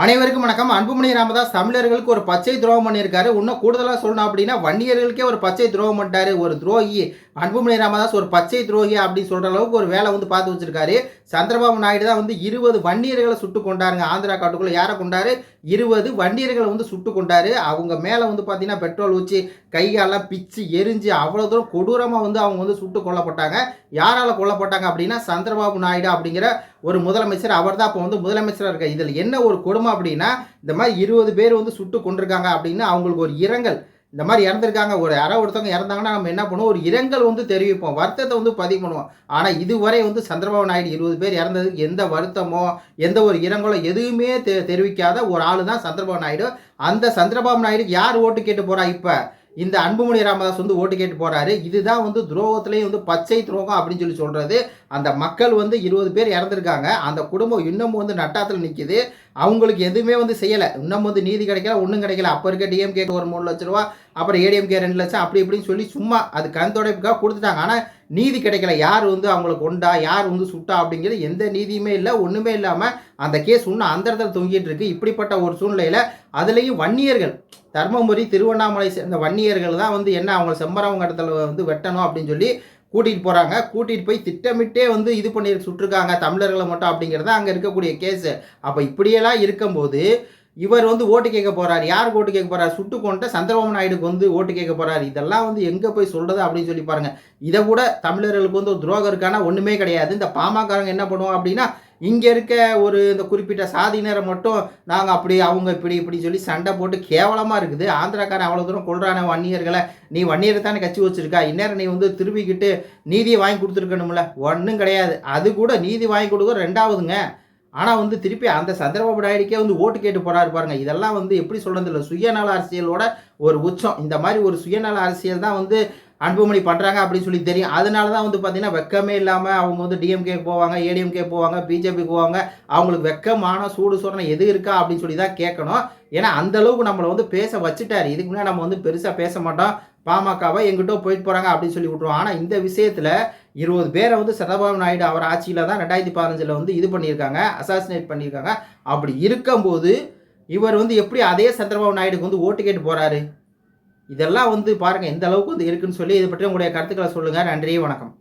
அனைவருக்கும் வணக்கம். அன்புமணி ராமதாஸ் தமிழர்களுக்கு ஒரு பச்சை துரோகம் பண்ணியிருக்காரு. இன்னும் கூடுதலாக சொல்லணும் அப்படின்னா வன்னியர்களுக்கே ஒரு பச்சை துரோகம் பண்ணிட்டாரு. ஒரு துரோகி. அன்புமணி ராமதாஸ் ஒரு பச்சை துரோகி அப்படின்னு சொல்கிற அளவுக்கு ஒரு வேலை வந்து பார்த்து வச்சிருக்காரு. சந்திரபாபு நாயுடு தான் வந்து இருபது வன்னியர்களை சுட்டு கொண்டாருங்க. ஆந்திரா காட்டுக்குள்ளே யாரை கொண்டாரு? இருபது வன்னியர்களை வந்து சுட்டு கொண்டாரு. அவங்க மேலே வந்து பார்த்தீங்கன்னா பெட்ரோல் ஊற்றி கையெல்லாம் பிச்சு எரிஞ்சு அவ்வளோ தூரம் கொடூரமாக வந்து அவங்க வந்து சுட்டு கொல்லப்பட்டாங்க. யாரால் கொல்லப்பட்டாங்க அப்படின்னா சந்திரபாபு நாயுடு அப்படிங்கிற ஒரு முதலமைச்சர் அவர் தான் இப்போ வந்து முதலமைச்சராக இருக்கார். இதில் என்ன ஒரு கொடுமை அப்படின்னா இந்த மாதிரி இருபது பேர் வந்து சுட்டு கொண்டிருக்காங்க அப்படின்னு அவங்களுக்கு ஒரு இரங்கல். இந்த மாதிரி இறந்துருக்காங்க. ஒரு யாரோ ஒருத்தவங்க இறந்தாங்கன்னா நம்ம என்ன பண்ணுவோம்? ஒரு இரங்கல் வந்து தெரிவிப்போம். வருத்தத்தை வந்து பதிவு பண்ணுவோம். ஆனால் இதுவரை வந்து சந்திரபாபு நாயுடு இருபது பேர் இறந்ததுக்கு எந்த வருத்தமோ எந்த ஒரு இரங்கலோ எதுவுமே தெ தெரிவிக்காத ஒரு ஆள் தான் சந்திரபாபு நாயுடு. அந்த சந்திரபாபு நாயுடுக்கு யார் ஓட்டு கேட்டு போகிறா இப்போ? இந்த அன்புமணி ராமதாஸ் வந்து ஓட்டு கேட்டு போறாரு. இதுதான் வந்து துரோகத்திலேயே வந்து பச்சை துரோகம் அப்படின்னு சொல்லி சொல்றது. அந்த மக்கள் வந்து இருபது பேர் இறந்துருக்காங்க. அந்த குடும்பம் இன்னமும் வந்து நட்டாத்தில் நிற்கிது அவங்களுக்கு எதுவுமே வந்து செய்யலை. இன்னும் வந்து நீதி கிடைக்கல ஒன்றும் கிடைக்கல. அப்போ இருக்க டிஎம்கே ஒரு மூணு லட்ச ரூபா அப்புறம் ஏடிஎம்கே ரெண்டு லட்சம் அப்படி இப்படின்னு சொல்லி சும்மா அது கண்தொடைப்புக்காக கொடுத்துட்டாங்க. ஆனால் நீதி கிடைக்கல. யார் வந்து அவங்களுக்கு கொண்டா யார் வந்து சுட்டா? அப்படிங்கிறது எந்த நீதியுமே இல்லை. ஒன்றுமே இல்லாமல் அந்த கேஸ் இன்னும் அந்த இடத்துல தொங்கிட்டு இருக்கு. இப்படிப்பட்ட ஒரு சூழ்நிலையில் அதுலேயும் வன்னியர்கள் தர்மபுரி திருவண்ணாமலை சேர்ந்த வன்னியர்கள் தான் வந்து என்ன அவங்க செம்பரவங்க இடத்துல வந்து வெட்டணும் அப்படின்னு சொல்லி கூட்டிகிட்டு போகிறாங்க கூட்டிகிட்டு போய் திட்டமிட்டே வந்து இது பண்ணி சுட்டிருக்காங்க தமிழர்களை மட்டும் அப்படிங்கிறது அங்கே இருக்கக்கூடிய கேஸு அப்போ இப்படியெல்லாம் இருக்கும்போது இவர் வந்து ஓட்டு கேட்க போறாரு. யாருக்கு ஓட்டு கேட்க போறாரு? சுட்டு கொண்ட சந்திரபாபு நாயுடுக்கு வந்து ஓட்டு கேட்க போறாரு. இதெல்லாம் வந்து எங்க போய் சொல்றது அப்படின்னு சொல்லி பாருங்க. இதை கூட தமிழர்களுக்கு வந்து ஒரு துரோகம் இருக்கானா ஒண்ணுமே கிடையாது. இந்த பாமகங்க என்ன பண்ணுவோம் அப்படின்னா இங்கே இருக்க ஒரு இந்த குறிப்பிட்ட சாதியினரை மட்டும் நாங்கள் அப்படி அவங்க இப்படி இப்படி சொல்லி சண்டை போட்டு கேவலமாக இருக்குது. ஆந்திராக்காரன் அவ்வளோ தூரம் கொள்றான வன்னியர்களை. நீ வன்னியரை தானே கட்சி வச்சிருக்கா? இந்நேரம் நீ வந்து திரும்பிக்கிட்டு நீதியை வாங்கி கொடுத்துருக்கணும்ல. ஒன்றும் கிடையாது. அது கூட நீதி வாங்கி கொடுக்க ரெண்டாவதுங்க. ஆனால் வந்து திருப்பி அந்த சந்திரபாபு நாயுடுக்கே வந்து ஓட்டு கேட்டு போறாரு பாருங்க. இதெல்லாம் வந்து எப்படி சொல்றது இல்லை சுயநல அரசியலோட ஒரு உச்சம். இந்த மாதிரி ஒரு சுயநல அரசியல் தான் வந்து அன்புமணி பண்ணுறாங்க அப்படின்னு சொல்லி தெரியும். அதனால தான் வந்து பார்த்தீங்கன்னா வெக்கமே இல்லாமல் அவங்க வந்து டிஎம்கே போவாங்க ஏடிஎம்கே போவாங்க பிஜேபி போவாங்க. அவங்களுக்கு வெக்கமான சூடு சூரணம் எது இருக்கா அப்படின்னு சொல்லி தான் கேட்கணும். ஏன்னா அந்த அளவுக்கு நம்மளை வந்து பேச வச்சுட்டாரு. இதுக்கு முன்னாடி நம்ம வந்து பெருசாக பேச மாட்டோம். பாமகவை எங்கிட்ட போயிட்டு போகிறாங்க அப்படின்னு சொல்லி விட்ருவோம் ஆனால் இந்த விஷயத்தில் இருபது பேரை வந்து சந்திரபாபு நாயுடு அவர் ஆட்சியில் தான் ரெண்டாயிரத்தி பதினஞ்சில் வந்து இது பண்ணியிருக்காங்க அசாசினேட் பண்ணியிருக்காங்க. அப்படி இருக்கும்போது இவர் வந்து எப்படி அதே சந்திரபாபு நாயுடுக்கு வந்து ஓட்டு கேட்டு போகிறாரு இதெல்லாம் வந்து பாருங்கள் எந்த அளவுக்கு வந்து இருக்குன்னு சொல்லி இதை பற்றி உங்களுடைய கருத்துக்களை சொல்லுங்கள் நன்றி வணக்கம்.